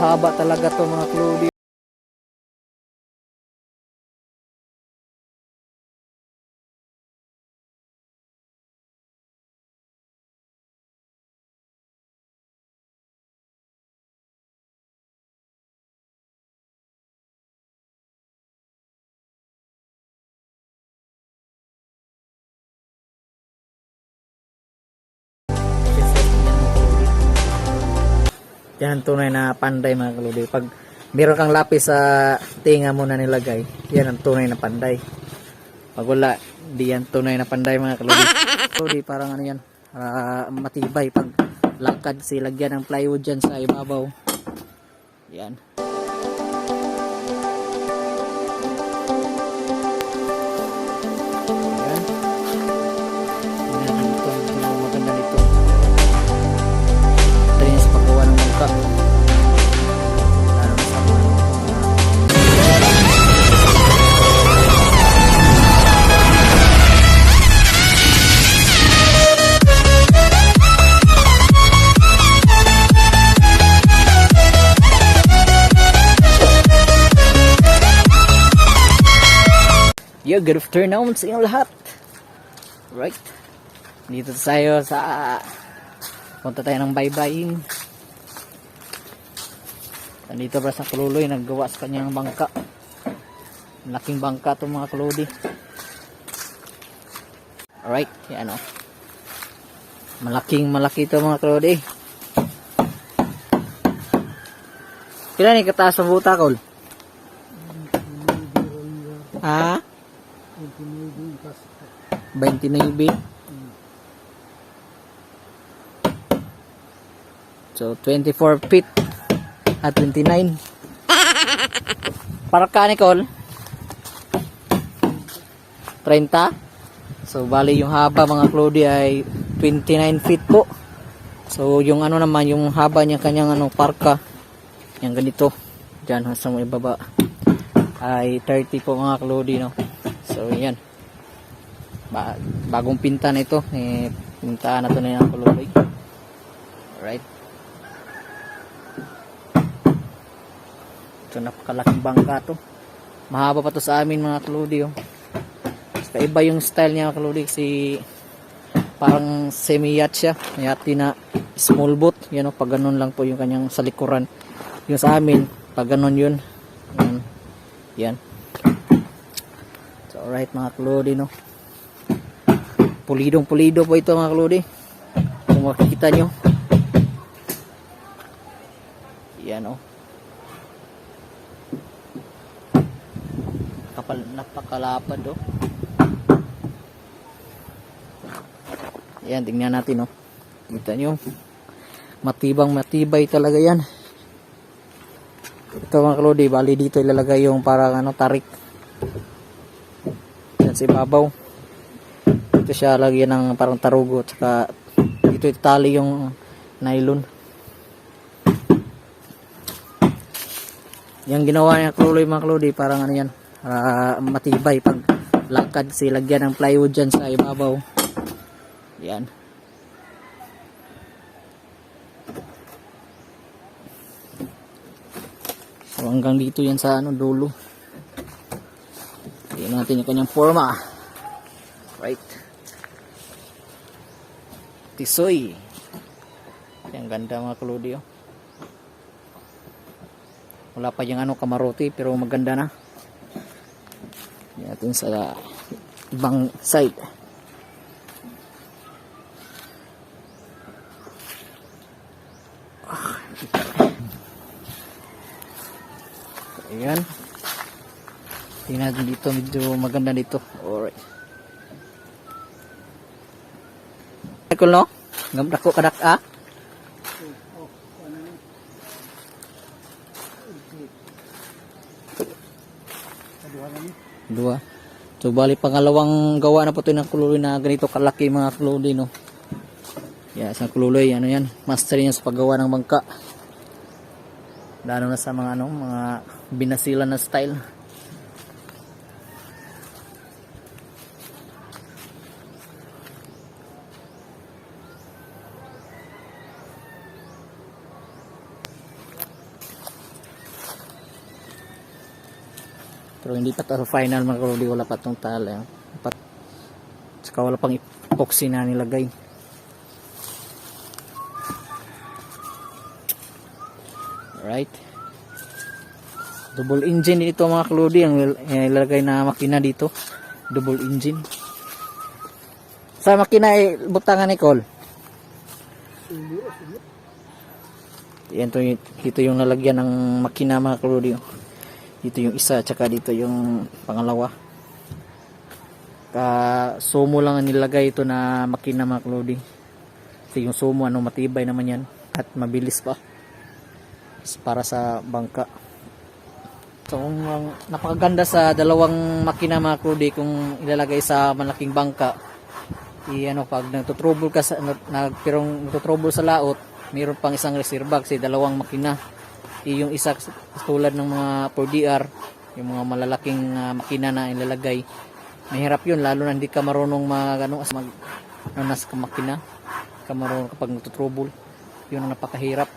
Mahaba talaga to mga kludi. Yan ang tunay na panday mga kaludi. Pag meron kang lapis sa tinga mo na nilagay, yan ang tunay na panday. Pag wala, di yan tunay na panday mga kaludi. Kaludi parang ano yan, ah, matibay. Pag lakad silagyan ng plywood dyan sa ibabaw. Yan. Yo, good afternoon sa inyong lahat. Right. Dito tayo sa punta tayo ng baybayin. Nandito ba sa Kululoy naggawa sa kanyang bangka. Laking bangka to mga kaludi. Alright, yan o. Malaking malaki to mga kaludi. Kailan ni kataas sa butakol? Ha? 29 So 24 feet. At 29 Para ka Nicole? 30 So bali yung haba mga Clody ay 29 feet po. So yung ano naman yung haba niya kanyang ano parka Yung ganito. Diyan sa may baba. Ay 30 po mga Clody no? So yan ba bagong pinta na ito. Eh pintahan na to na yung kululoy alright. Ito napakalaking bangka to. Mahaba pa to sa amin mga kaludi oh. Basta iba yung style niya mga kaludi si parang semi yacht siya. Yati na small boat. Yan oh, pag ganun lang po yung kanyang sa likuran. Yung sa amin pag ganun yun. Yan, yan. so alright mga kaludi no pulidong pulido po ito mga kaludi kung makikita nyo. Yan o kapal napakalapad o yan tingnan natin o kita nyo. Matibang matibay talaga yan. Ito mga kaludi bali dito ilalagay yung parang ano tarik. Yan si babaw dito siya lagyan ng parang tarugo at saka dito itali yung nylon. Yung ginawa niya kluloy mga kludi parang ano yan ah, matibay pag lakad silagyan ng plywood dyan sa ibabaw. Yan. So hanggang dito yan sa ano dulo. Tingnan natin yung kanyang forma right tisoy. Yung ganda mga kaludi oh. wala pa yung ano kamarote pero maganda na. Natin sa ibang side. Ayan. Tingnan dito medyo maganda dito alright Michael no? Ngam dako kadak a? Dua. So bali pangalawang gawa na po ito ng kululoy na ganito kalaki mga kululoy no. Yeah, sa kululoy ano yan, master niya sa paggawa ng bangka. Lalo na sa mga ano, mga binasilan na style. Pero hindi pa to final mga kalodi, wala pa tong tala. Dapat, saka wala pang epoxy na nilagay. Alright. Double engine dito mga kalodi, ang il- ilalagay na makina dito. Double engine. Sa makina ay butangan ni Cole. Yan to, dito yung nalagyan ng makina mga kalodi. Dito yung isa, tsaka dito yung pangalawa. Ka sumo lang ang nilagay ito na makina mga kalodi. Kasi yung sumo, ano, matibay naman yan. At mabilis pa. Para sa bangka. So, ang napakaganda sa dalawang makina mga kalodi kung ilalagay sa malaking bangka. I, ano, pag nagtutrouble ka sa, nag, pirong nagtutrouble sa laot, mayroon pang isang reserve bag, kasi dalawang makina. I, yung isa tulad ng mga 4DR, yung mga malalaking ah, makina na ilalagay, mahirap yun, lalo na hindi ka marunong mag, ano, as mag, ano, nasa makina, ka marunong kapag nagtutrouble. Yun ang napakahirap.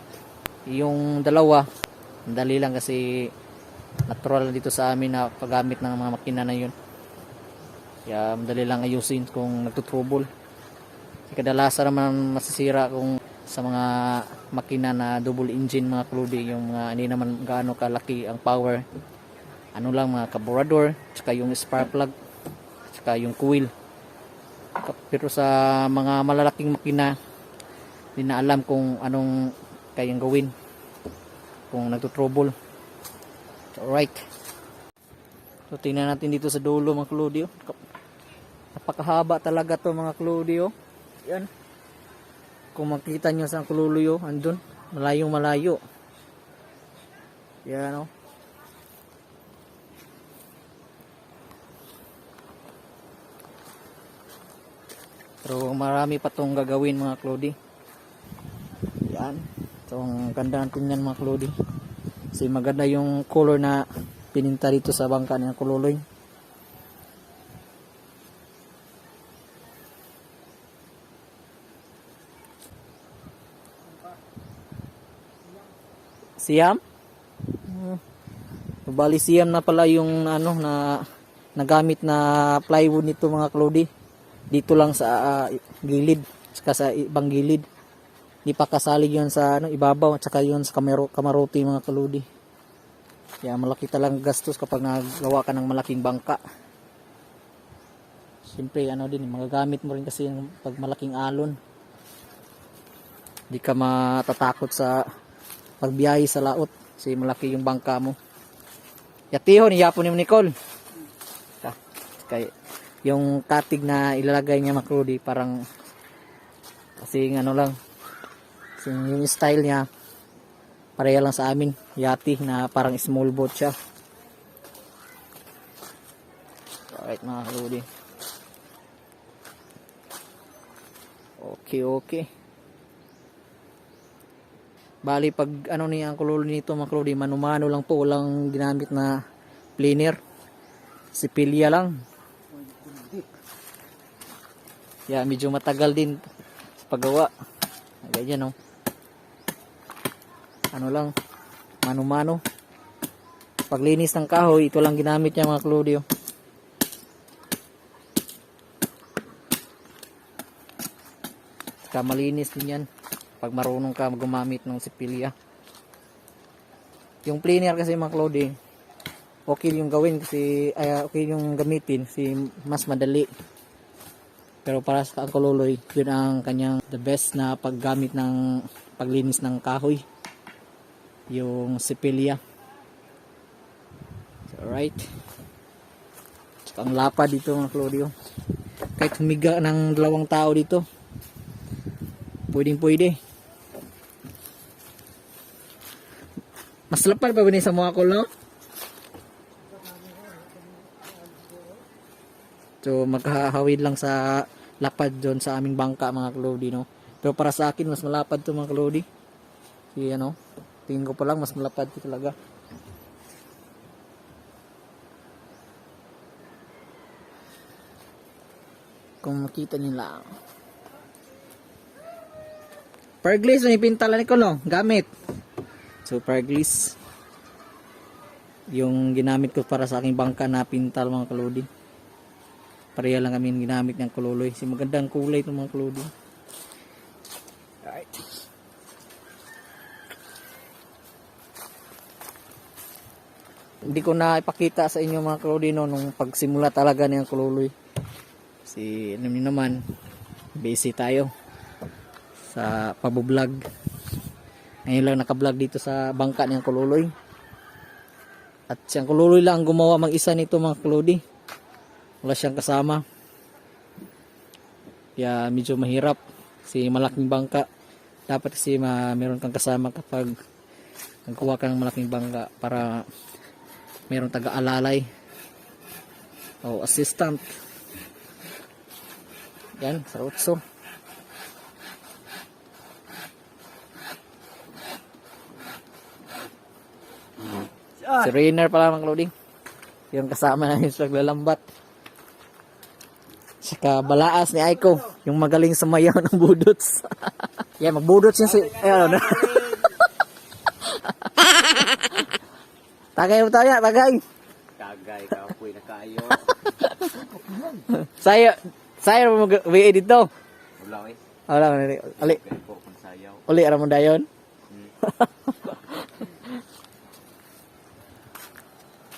Yung dalawa, dali lang kasi natural dito sa amin na paggamit ng mga makina na yun. Kaya madali lang ayusin kung nagtutrouble. Kadalasan naman masisira kung sa mga makina na double engine mga kludi, yung mga hindi naman gaano kalaki ang power. Ano lang mga carburetor, tsaka yung spark plug, tsaka yung coil. Pero sa mga malalaking makina, hindi na alam kung anong kayang gawin kung nagtutrouble. Alright. So tingnan natin dito sa dulo mga Claudio. Napakahaba talaga to mga Claudio. Yan. Kung makita nyo sa Claudio, andun. Malayong malayo. Yan o. Pero marami pa tong gagawin mga Claudi. Yan. So ang ganda natin yan mga Claudi. Kasi maganda yung color na pininta dito sa bangka ng kululoy. Siam? Hmm. Bali siyam na pala yung ano na nagamit na plywood nito mga Claudi. Dito lang sa ah, gilid, saka sa ibang gilid. Di pa kasalig yun sa ano, ibabaw at saka yun sa kamero, kamarote mga Claudi. Kaya malaki talagang gastos kapag nagawa ka ng malaking bangka. Siyempre, ano din, magagamit mo rin kasi yung pag malaking alon. Di ka matatakot sa pagbiyahe sa laot kasi malaki yung bangka mo. Yatihon, iyapon ni Nicole. Ah, Kay, yung katig na ilalagay niya makrudi parang kasi ano lang kasi yung style niya pareha lang sa amin yati na parang small boat siya alright mga kaludi okay okay bali pag ano niya ang kulolo nito mga kaludi manumano lang po walang ginamit na planer. Sipilya lang. Yeah medyo matagal din paggawa. Ganyan no? Ano lang, mano-mano. Paglinis ng kahoy, ito lang ginamit niya mga Claudio. Saka malinis din yan pag marunong ka gumamit ng sipilya. Yung planer kasi mga Claudio, okay yung gawin kasi ay, okay yung gamitin kasi mas madali. Pero para sa kululoy, yun ang kanyang the best na paggamit ng paglinis ng kahoy yung sipilya. So, alright. Tsaka ang lapad dito mga Claudio. Kahit humiga ng dalawang tao dito. Pwedeng pwede. Mas lapad pa ba sa mga ko, no? So maghahawid lang sa lapad doon sa aming bangka mga Claudi, no? Pero para sa akin, mas malapad to mga Claudi. Si ano, tingin ko pa lang mas malapad to talaga. Kung makita nila. Perglis, may pintala ni ko, no? Gamit. So, perglis. Yung ginamit ko para sa aking bangka na pintal mga kalodi. Pareha lang kami ginamit ng kululoy. Kasi magandang kulay itong mga kalodi. Alright. Hindi ko na ipakita sa inyo mga kalodi no, nung pagsimula talaga niyang kululoy. Kasi alam naman, busy tayo sa pabublog. Ngayon lang nakablog dito sa bangka niyang kululoy. At siyang kululoy lang ang gumawa mag-isa nito mga kalodi. Wala siyang kasama. Kaya medyo mahirap. Kasi malaking bangka. Dapat kasi ma meron kang kasama kapag nagkuha ka ng malaking bangka para meron taga-alalay o assistant. Yan, sa utso. Si Rainer pala mga loading. Yung kasama namin sa paglalambat. Saka balaas ni Aiko. Yung magaling sumayaw ng budots. Yan, magbudots yun si... Ay, ano na. tagay mo tayo, tagay. Kagay ka po na kayo. Sayo, sayo mo mag-uwi dito. Wala eh. Wala, ali, uli, aram mo dayon.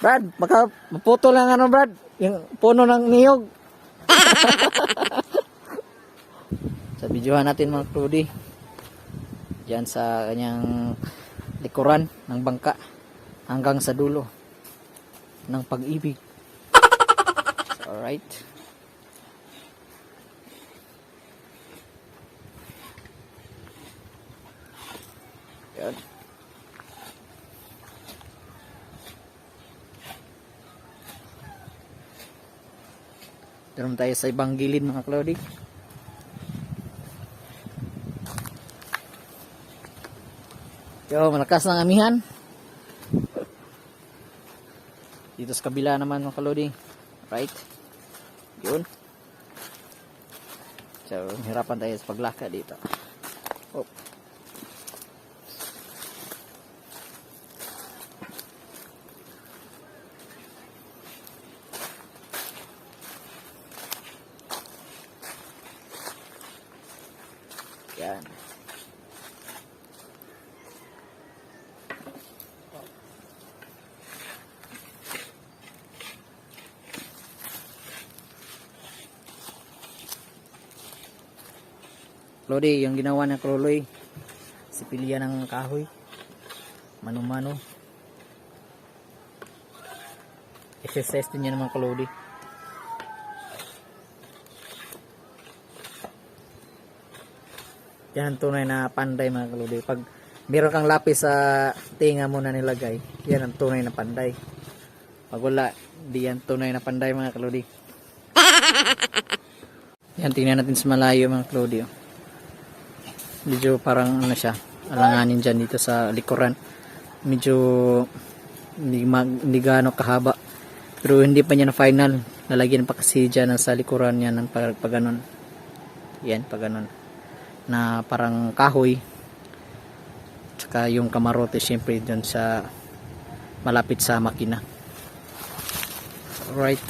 Brad, baka maputo lang ano Brad, yung puno ng niyog. sa videohan natin mga krudi. Diyan sa kanyang likuran ng bangka hanggang sa dulo ng pag-ibig. Alright. Doon tayo sa ibang gilid mga Cloudy. Yo, malakas ng amihan. Dito sa kabila naman mga Cloudy. Right. Yun. So, hirapan tayo sa paglaka dito. Oh. Yan. Lodi, yung ginawa ng Kroloy, sipilya ng kahoy, mano-mano. Exercise din yan naman Kalodi. Yan ang tunay na panday mga kaludi. Pag meron kang lapis sa tinga mo na nilagay, yan ang tunay na panday. Pag wala, di yan tunay na panday mga kaludi. yan, tingnan natin sa malayo mga kaludi. Medyo parang ano siya, alanganin dyan dito sa likuran. Medyo hindi, mag, hindi gaano kahaba. Pero hindi pa niya na final. Lalagyan pa kasi dyan sa likuran niya ng pag, ganun. Yan, pag ganun na parang kahoy tsaka yung kamarote syempre dyan sa malapit sa makina right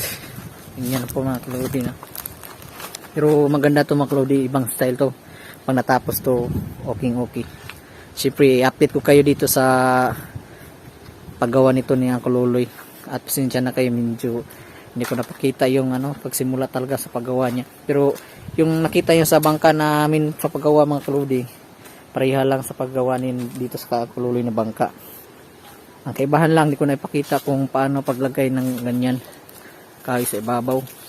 yan po mga na pero maganda to mga klodi ibang style to pag natapos to okay okay. Syempre update ko kayo dito sa paggawa nito ni Uncle Loloy. At pasensya na kayo medyo hindi ko napakita yung ano pagsimula talaga sa paggawa niya. Pero yung nakita nyo sa bangka namin sa paggawa mga kaludi pareha lang sa paggawa nin dito sa kaluloy na bangka. Ang kaibahan lang hindi ko na ipakita kung paano paglagay ng ganyan. Kahoy sa ibabaw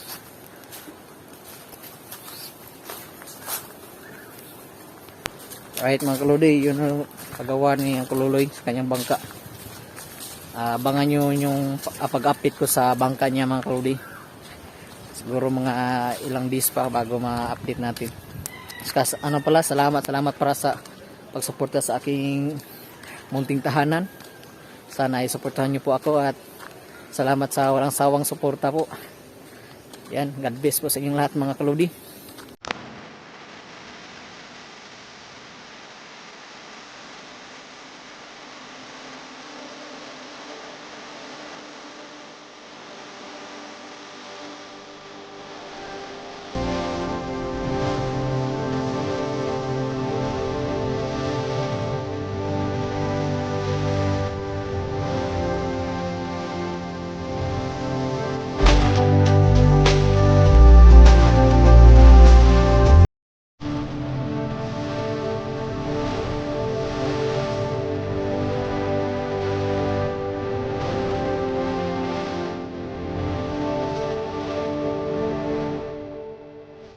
right mga kaludi yun ang paggawa ni kaluloy sa kanyang bangka. Abangan nyo yung pag-update ko sa bangka niya mga kaludi siguro mga ilang days pa bago ma-update natin. Kas, ano pala salamat salamat para sa pagsuporta sa aking munting tahanan. Sana ay suportahan nyo po ako at salamat sa walang sawang suporta po. Yan God bless po sa inyong lahat mga kaludi